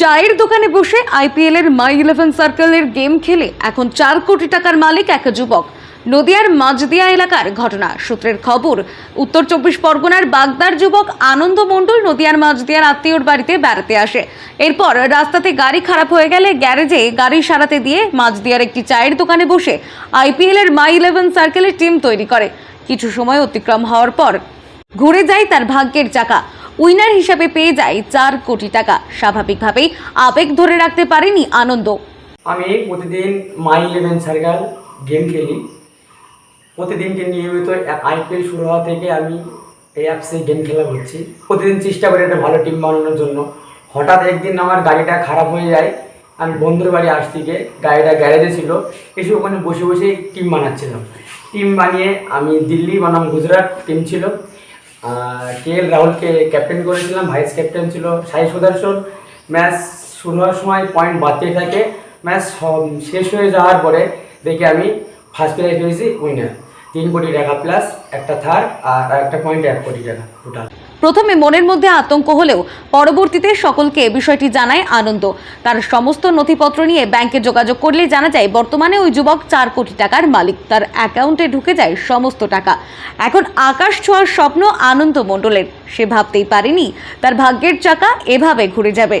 চায়ের দোকানে বসে আইপিএল এর মাই ইলেভেন সার্কেলের গেম খেলে এখন চার কোটি টাকার মালিক এক যুবক। নদিয়ার মাঝদিয়া এলাকার ঘটনা। সূত্রের খবর, উত্তর চব্বিশ পরগনার বাগদার যুবক আনন্দ মণ্ডল নদিয়ার মাঝদিয়ার আত্মীয়র বাড়িতে বেড়াতে আসে। এরপর রাস্তাতে গাড়ি খারাপ হয়ে গেলে গ্যারেজে গাড়ি সারাতে দিয়ে মাঝদিয়ার একটি চায়ের দোকানে বসে আইপিএল এর মাই ইলেভেন সার্কেলের টিম তৈরি করে। কিছু সময় অতিক্রম হওয়ার পর ঘুরে যায় তার ভাগ্যের চাকা। উইনার হিসাবে পেয়ে যায় চার কোটি টাকা। স্বাভাবিকভাবেই আবেগ ধরে রাখতে পারেনি আনন্দ। আমি প্রতিদিন মাই ইলেভেন সার্কেল গেম খেলি। প্রতিদিনকে নিয়মিত আইপিএল শুরু হওয়া থেকে আমি এই অ্যাপসে গেম খেলা করছি। প্রতিদিন চেষ্টা করি একটা ভালো টিম বানানোর জন্য। হঠাৎ একদিন আমার গাড়িটা খারাপ হয়ে যায়। আমি বন্ধুর বাড়ি আস গিয়ে গাড়িটা গ্যারেজে ছিল। এসে ওখানে বসে বসে টিম বানাচ্ছিলাম। টিম বানিয়ে আমি দিল্লি বানাম গুজরাট টিম ছিল। কে এল রাহুলকে ক্যাপ্টেন করেছিলাম? ভাইস ক্যাপ্টেন ছিল সাই সুদর্শন। ম্যাচ শুরু হওয়ার সময় পয়েন্ট বাড়তেই থাকে। ম্যাচ শেষ হয়ে যাওয়ার পরে দেখি আমি ফার্স্ট প্রাইজ হয়েছি উইনার তিন কোটি টাকা প্লাস একটা থার্ড আর একটা পয়েন্ট এক কোটি টাকা টোটাল প্রথমে মনের মধ্যে আতঙ্ক হলেও পরবর্তীতে সকলকে বিষয়টি জানায় আনন্দ। তার সমস্ত নথিপত্র নিয়ে ব্যাংকে যোগাযোগ করলে জানা যায়, বর্তমানে ওই যুবক চার কোটি টাকার মালিক। তার অ্যাকাউন্টে ঢুকে যায় সমস্ত টাকা। এখন আকাশ ছোঁয়ার স্বপ্ন আনন্দ মণ্ডলের। সে ভাবতেই পারেনি, তার ভাগ্যের চাকা এভাবে ঘুরে যাবে।